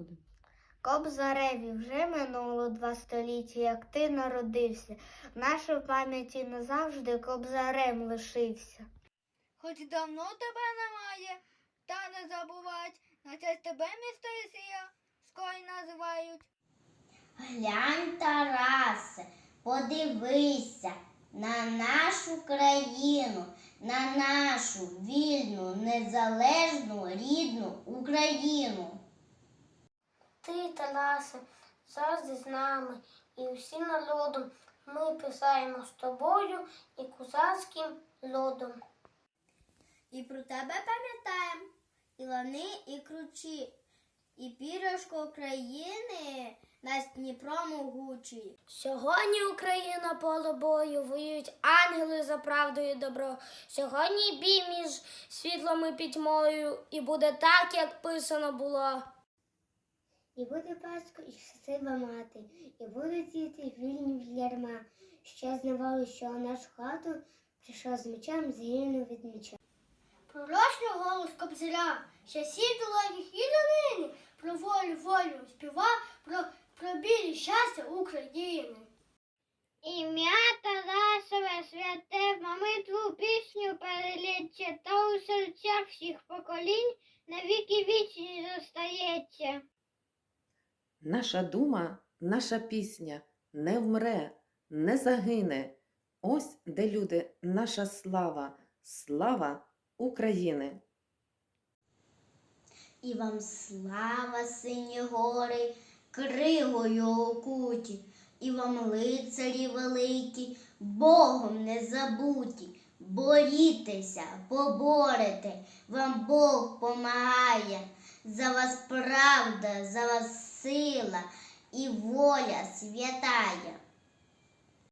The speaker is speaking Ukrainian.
Один. Кобзареві вже минуло два століття, як ти народився. В нашій пам'яті назавжди кобзарем лишився. Хоч давно тебе немає, та не забувать, на це тебе місто Ісія ской називають. Глянь, Тарасе, подивися на нашу країну, на нашу вільну, незалежну, рідну Україну. Ти, Тарасе, завжди з нами, і всім народом ми писаємо з тобою і козацьким льодом. І про тебе пам'ятаємо, і лани, і кручі, і пірашко України над Дніпром могучий. Сьогодні Україна поле бою воюють ангели за правду і добро. Сьогодні бій між світлом і пітьмою, і буде так, як писано було. І буде батько і щаслива мати, і будуть діти вільні від ярма. Ще знавали, що в нашу хату прийшов з мечем, згинув від меча. Пророчний голос кобзаря, часів далеких і донині, про волю, волю співа, про, про білі щастя України. Ім'я Тарасове святе в молитву пісню переліччя та у серцях всіх поколінь навіки вічні зостається. Наша дума, наша пісня не вмре, не загине. Ось де люди, наша слава, слава України. І вам слава, сині гори, кригою окуті, і вам лицарі великі, Богом не забуті. Борітеся, поборете, вам Бог помагає, за вас правда, за вас сила і воля святая.